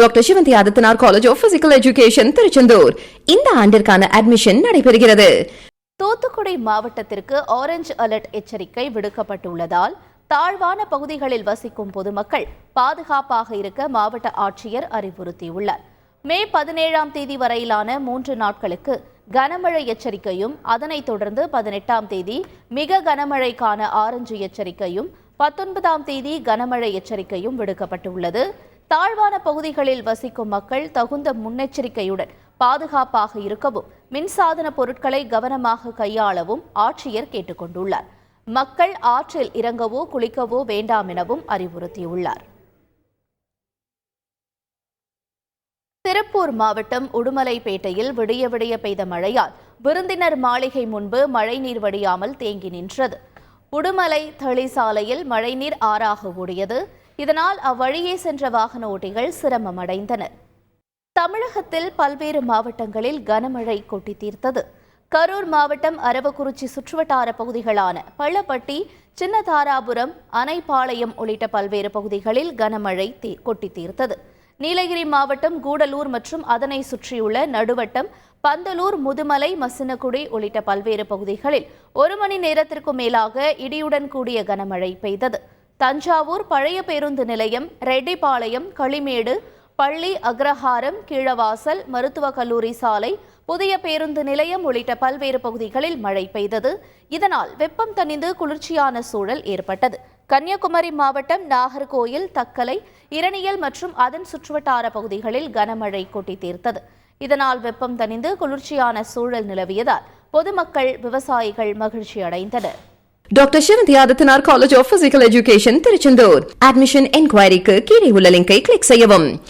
Doctor Sivanthi Adithanar college of physical education Tiruchendur இந்த ஆண்டிற்கான admission நடைபெறுகிறது. தூத்துக்குடி மாவட்டத்திற்கு ஆரஞ்சு அலர்ட் எச்சரிக்கை விடுக்கப்பட்டுள்ளதால் தாழ்வான பகுதிகளில் வசிக்கும் பொதுமக்கள் பாதுகாப்பாக இருக்க மாவட்ட ஆட்சியர் அறிவுறுத்தியுள்ளார். மே பதினேழாம் தேதி வரையிலான மூன்று நாட்களுக்கு கனமழை எச்சரிக்கையும் அதனைத் தொடர்ந்து பதினெட்டாம் தேதி மிக கனமழைக்கான ஆரஞ்சு எச்சரிக்கையும் பத்தொன்பதாம் தேதி கனமழை எச்சரிக்கையும் விடுக்கப்பட்டுள்ளது. தாழ்வான பகுதிகளில் வசிக்கும் மக்கள் தகுந்த முன்னெச்சரிக்கையுடன் பாதுகாப்பாக இருக்கவும் மின்சாதன பொருட்களை கவனமாக கையாளவும் ஆட்சியர் கேட்டுக்கொண்டுள்ளார். மக்கள் ஆற்றில் இறங்கவோ குளிக்கவோ வேண்டாம் எனவும் அறிவுறுத்தியுள்ளார். திருப்பூர் மாவட்டம் உடுமலைப்பேட்டையில் விடிய விடிய பெய்த மழையால் விருந்தினர் மாளிகை முன்பு மழைநீர் வடியாமல் தேங்கி நின்றது. உடுமலை தளிசாலையில் மழைநீர் ஆறாக ஓடியது. இதனால் அவ்வழியே சென்ற வாகன ஓட்டிகள் சிரமம் அடைந்தனர். தமிழகத்தில் பல்வேறு மாவட்டங்களில் கனமழை கொட்டி தீர்த்தது. கரூர் மாவட்டம் அரவக்குறிச்சி சுற்றுவட்டார பகுதிகளான பள்ளப்பட்டி சின்னதாராபுரம் அணைப்பாளையம் உள்ளிட்ட பல்வேறு பகுதிகளில் கனமழை தீ- கொட்டி தீர்த்தது. நீலகிரி மாவட்டம் கூடலூர் மற்றும் அதனை சுற்றியுள்ள நடுவட்டம் பந்தலூர் முதுமலை மசினகுடி உள்ளிட்ட பல்வேறு பகுதிகளில் ஒரு மணி நேரத்திற்கும் மேலாக இடியுடன் கூடிய கனமழை பெய்தது. தஞ்சாவூர் பழைய பேருந்து நிலையம் ரெட்டிப்பாளையம் களிமேடு பள்ளி அக்ரஹாரம் கீழவாசல் மருத்துவக் கல்லூரி சாலை புதிய பேருந்து நிலையம் உள்ளிட்ட பல்வேறு பகுதிகளில் மழை பெய்தது. இதனால் வெப்பம் தணிந்து குளிர்ச்சியான சூழல் ஏற்பட்டது. கன்னியாகுமரி மாவட்டம் நாகர்கோயில் தக்கலை இரணியல் மற்றும் அதன் சுற்றுவட்டார பகுதிகளில் கனமழை கொட்டி தீர்த்தது இதனால் வெப்பம் தணிந்து குளிர்ச்சியான சூழல் நிலவியதால் பொதுமக்கள் விவசாயிகள் மகிழ்ச்சி அடைந்தனர் doctor Sivanthi college of physical education Tiruchendur admission என்கொயரிக்கு கீழே உள்ள லிங்கை கிளிக் செய்யவும்.